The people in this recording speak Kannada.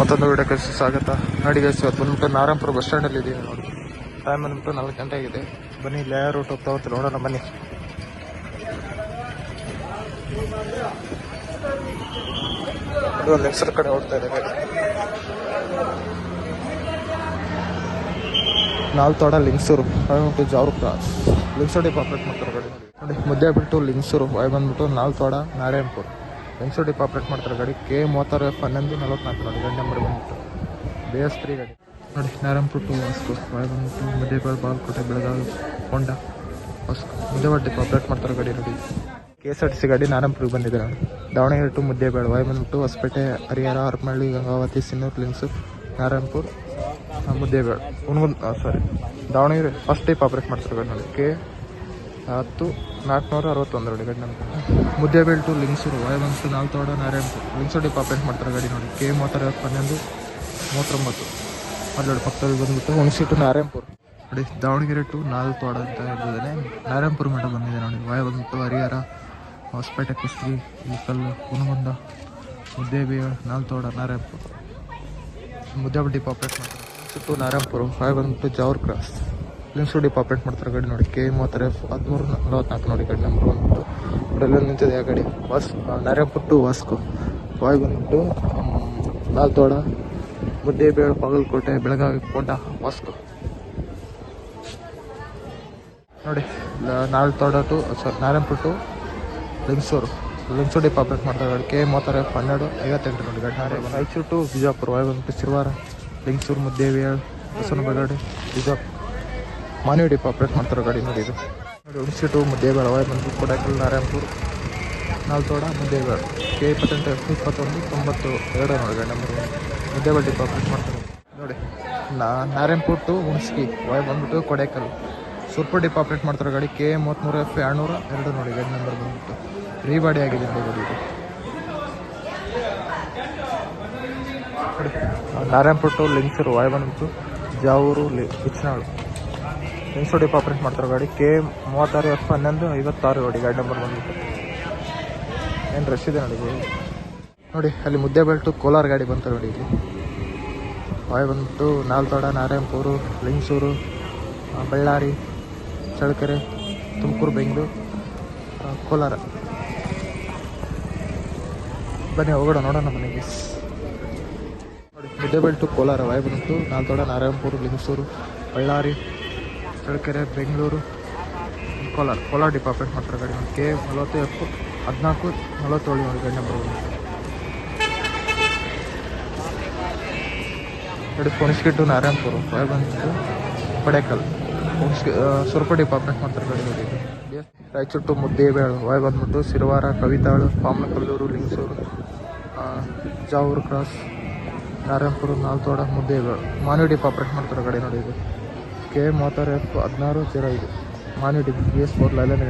ಮತ್ತೊಂದು ವಿಡಿಯೋಕ್ಕೆ ಸ್ವಾಗತ. ನೋಡಿ ಗೈಸ್ ಇವತ್ತು ಬಂದ್ಬಿಟ್ಟು ನಾರಾಯಣಪುರ ಬಸ್ ಸ್ಟ್ಯಾಂಡಲ್ಲಿ ಇದೀವಿ ನೋಡಿ. ಟೈಮ್ ಬಂದ್ಬಿಟ್ಟು ನಾಲ್ಕು ಗಂಟೆ ಆಗಿದೆ. ಬನ್ನಿ ಯಾವ ರೂಟ್ ಹೋಗ್ತಾ ಹೋಗ್ತಾ ನೋಡೋಣ, ಬನ್ನಿ. ಒಂದು ಹೆಸರು ಕಡೆ ಹೋಗ್ತಾ ಇದ್ದಾರೆ ನಾಲ್ ತೋಡ ಲಿಂಗ್ಸೂರು ಬಂದ್ಬಿಟ್ಟು ಜಾವ್ರು ಕ್ರಾಸ್ ಲಿಂಗ್ಸೂರು ಮಾಡ್ತಾರೆ ನೋಡಿ. ಮುದ್ದೆ ಬಿಟ್ಟು ಲಿಂಗ್ಸೂರು ಬಾಯ್ ಬಂದ್ಬಿಟ್ಟು ನಾಲ್ತೋಡ ನಾರಾಯಣಪುರ. ಲಿಂಗ್ಸೂರು ಡಿಪ್ ಆಪ್ರೇಟ್ ಮಾಡ್ತಾರೆ ಗಾಡಿ. ಕೆ ಮೂವತ್ತಾರು ಎಫ್ ಹನ್ನೊಂದು ನಲವತ್ನಾಲ್ಕು ನೋಡಿ ಗಾಡಿ ನಂಬರ್ ಬಂದ್ಬಿಟ್ಟು. ಬಿ ಎಸ್ ತ್ರೀ ಗಾಡಿ. ನೋಡಿ ನಾರಾಯಣಪುರ ಟು ವಾಸ್ಕು ವಾಯ್ ಬಂದ್ಬಿಟ್ಟು ಮುದ್ದೆಬೇಳೆ ಬಾಲ್ಕೋಟೆ ಬೆಳಗಾವಿ ಹೊಂಡ ಹೊಸ್ಕು ಮುದ್ದೆವಾಡ ಡಿಪ್ ಆಪ್ರೇಟ್ ಮಾಡ್ತಾರೆ ಗಾಡಿ ನೋಡಿ. K S R T C ಗಾಡಿ ನಾರಾಯಣಪುರಿಗೆ ಬಂದಿದೆ ನೋಡಿ. ದಾವಣಗೆರೆ ಟು ಮುದ್ದೇಬೇಳೆ ವಾಯ್ ಬಂದ್ಬಿಟ್ಟು ಹೊಸಪೇಟೆ ಹರಿಹರ ಹರಪನಹಳ್ಳಿ ಗಂಗಾವತಿ ಸಿನ್ನೂರು ಲಿಂಗ್ಸು ನಾರಾಯಣಪುರ ಆ, Muddebihal Hungund sorry Davanagere first type operate ಮಾಡ್ತಾರೆ ಗಾಡಿ ನೋಡಿ. ಕೆ ಹತ್ತು ನಾಲ್ಕುನೂರ ಅರವತ್ತೊಂದು ನೋಡಿ ಗಾಡಿ ನಮ್ಗೆ ಮುದ್ದೆಬೇಲ್ ಟು ಲಿಂಗ್ಸೂರು ವಾಯ್ ಬಂತು ನಾಲ್ತೋಡ ನಾರಾಯಣಪುರ ಲಿಂಗ್ಸೂರು ಡಿಪಾರ್ಟ್ಮೆಂಟ್ ಮಾಡ್ತಾರೆ ಗಾಡಿ ನೋಡಿ. ಕೆ ಮೂವತ್ತರ ಹನ್ನೊಂದು, ಮೂವತ್ತೊಂಬತ್ತು. ಅಲ್ಲಿ ಪಕ್ಕದಲ್ಲಿ ಬಂದ್ಬಿಟ್ಟು ಹುಣಸಿ ಟು ನಾರಾಯಣಪುರ. ನೋಡಿ, ದಾವಣಗೆರೆ ಟು ನಾಲ್ತೋಡ ಅಂತ ಹೇಳ್ಬೋದೇ ನಾರಾಯಣಪುರ ಮಠ ಬಂದಿದೆ ನೋಡಿ. ವಾಯ ಬಂದ್ಬಿಟ್ಟು ಹರಿಹರ, ಹೊಸಪೇಟೆ, ಕುಸ್ತಿ ಇಲ್ಕಲ್ಲು ಹುನಗುಂದ ಮುದ್ದೇಬೇಳೆ ನಾಲ್ತೋಡ ನಾರಾಯಣಪುರ. ಮುದ್ದೆ ಡಿಪ್ ಆಪ್ರೇಟ್ ಮಾಡ್ತಾರೆ ಸುಟ್ಟು ನಾರಾಯಣಪುರ ಹಾಗೆ ಬಂದ್ಬಿಟ್ಟು ಜಾವರ್ ಕ್ರಾಸ್ ಲಿನ್ಸು ಡಿಪ್ ಮಾಡ್ತಾರೆ ಗಾಡಿ ನೋಡಿ. ಕೆ ಮೂವತ್ತರ ಎಫ್ ಹದಿಮೂರು, ನಲವತ್ನಾಲ್ಕು ನೋಡಿ ಗಾಡಿ ನಂಬರ್ ಒನ್ ಇಲ್ಲೆಲ್ಲ ನಿಂತಿದೆ ಆ ಗಾಡಿ. ವಾಸ್ ನರೇಪುಟ್ಟು ಟು ವಾಸ್ಕೋ ವಾಯ್ ಬಂದ್ಬಿಟ್ಟು ನಾಲ್ತೋಡ ಮುದ್ದೇಬೇಳು ಬಾಗಲಕೋಟೆ ಬೆಳಗಾವಿ ಕೋಟ ವಾಸ್ಕು ನೋಡಿ Naltoda to sorry Narayanapura to Lingsur Lingsur depot operate ಮಾಡ್ತಾರೆ ಗಾಡಿ. ಕೆ ಮೂವತ್ತರ ಎಫ್ ಹನ್ನೆರಡು, ಐವತ್ತೆಂಟು ನೋಡಿ ಗಾಡಿ. ರಾಯಚೂರು ಟು ಬಿಜಾಪುರ ವಾಯ್ ಬಂದ್ಬಿಟ್ಟು ಶಿರ್ವಾರ ಲಿಂಗ್ಸೂರು ಮುದ್ದೇವಿಯಾಳ್ ಬೆಳಗಾಡಿ ಬಿಜಾಪುರ ಮಾನ್ವಿ ಡಿಪ್ ಆಪ್ರೇಟ್ ಮಾಡ್ತಾರೆ ಗಾಡಿ ನೋಡಿ ಇದು. ನೋಡಿ ಹುಣಸಿ ಟು ಮುದ್ದೇಬೇಳೆ, ವಾಯ್ ಬಂದ್ಬಿಟ್ಟು ಕೊಡಕಲ್ ನಾರಾಯಣಪುರ. ನಾಲ್ತೋಡ ಬೇಡ ಕೆ ಇಪ್ಪತ್ತೆಂಟು ಇಪ್ಪತ್ತೊಂದು, ತೊಂಬತ್ತು ಎರಡು ನೋಡಿ ನಂಬರ್ ಮುದ್ದೆ ಡಿಪ್ ಆಪ್ರೇಟ್ ಮಾಡ್ತಾರೆ. ನೋಡಿ, ನಾ, ನಾರಾಯಣಪುರ ಟು ಹುಣಸ್ಗಿ, ವಾಯ್ ಬಂದ್ಬಿಟ್ಟು ಕೊಡೇಕಲ್ ಸೂಪರ್ ಡಿಪ್ ಆಪ್ರೇಟ್ ಮಾಡ್ತಾರೆ ಗಾಡಿ ಕೆ ಮೂವತ್ತ್ಮೂರು ಎಫ್ ಎರಡುನೂರ, ಎರಡು ನೋಡಿ, ಗಾಡಿ ನಂಬರ್ ಬಂದ್ಬಿಟ್ಟು. ರೀಬಾಡಿ ಆಗಿದೆ ನೋಡಿ ಗಾಡಿ ಇದು. ನಾರಾಯಣಪುರ ಟು ಲಿಂಗ್ಸೂರು, ವಾಯ್ ಬಂದ್ಬಿಟ್ಟು, ಜಾವೂರು, ಲಿ ಬಿಚ್ಚನಾಳು. ಲಿಂಗ್ಸೂರು ಡಿಪ್ ಆಪ್ರೇಟ್ ಮಾಡ್ತಾರೆ ಗಾಡಿ? ಕೆ ಮೂವತ್ತಾರು ಎಫ್ ಹನ್ನೊಂದು ಐವತ್ತಾರು ಗಾಡಿ ಗಾಡಿ ನಂಬರ್ ಬಂದ್ಬಿಟ್ಟು. ಏನು ರಶ್ ಇದೆ ನೋಡಿ ನೋಡಿ, ಅಲ್ಲಿ ಮುದ್ದೆ ಬೆಲ್ಟು, ಕೋಲಾರ ಗಾಡಿ ಬಂತ ನೋಡಿ ಇಲ್ಲಿ. ಬಾಯ್ ಬಂದ್ಬಿಟ್ಟು ನಾಲ್ತೋಡ ನಾರಾಯಣಪುರು, ಲಿಂಗಸೂರು ಬಳ್ಳಾರಿ, ಚಳ್ಳಕೆರೆ, ತುಮಕೂರು, ಬೆಂಗಳೂರು ಕೋಲಾರ. ಬನ್ನಿ, ಹೋಗೋಣ, ನೋಡೋಣ ಮನೆಗೆ. ನೋಡಿ, ಮುದ್ದೆ ಟು ಕೋಲಾರ ವಾಯ್ ಬಂತು ನಾಲ್ತೋಡ ನಾರಾಯಣಪುರು, ಲಿಂಗಸೂರು, ಬಳ್ಳಾರಿ ಚಳ್ಳಕೆರೆ ಬೆಂಗಳೂರು, ಕೋಲಾರ. ಕೋಲಾರ ಡಿಪಾರ್ಟ್ಮೆಂಟ್ ಮಾಡ್ತಾರೆ ಗಾಡಿ ಕೆ ನಲವತ್ತು ಎಪ್ಪು ಹದಿನಾಲ್ಕು, ನಲವತ್ತೇಳು ನೋಡಿ ಗಾಡಿ ನಂಬರ್ ಒಂದು ನೋಡಿ ಫೋನಿಸ್ಗೆ ಟು ನಾರಾಯಣಪುರ ಫೈವ್ ಬಂದು ಫೋನ್ಸ್ಗೆ ಸುರಪ ಡಿಪಾರ್ಟ್ಮೆಂಟ್ ಮಾಡ್ತಾರೆ ಗಾಡಿ ನೋಡಿ ರಾಯಚೂರು ಟು ಮುದ್ದೇಬೇಳು ವಾಯ್ ಬಂದ್ಬಿಟ್ಟು Sirwar Kavital, Pamanakallur, Lingasur Javur cross, Narayanapura, Naltoda Muddebihal Manvi depot operate ಮಾಡ್ತಾರೆ ಗಾಡಿ ನೋಡಿ ಇದು ಕೆ ಮೂವತ್ತಾರು ಎಫ್ ಹದಿನಾರು ಜೀರೋ ಐದು. Depot B S four Leyland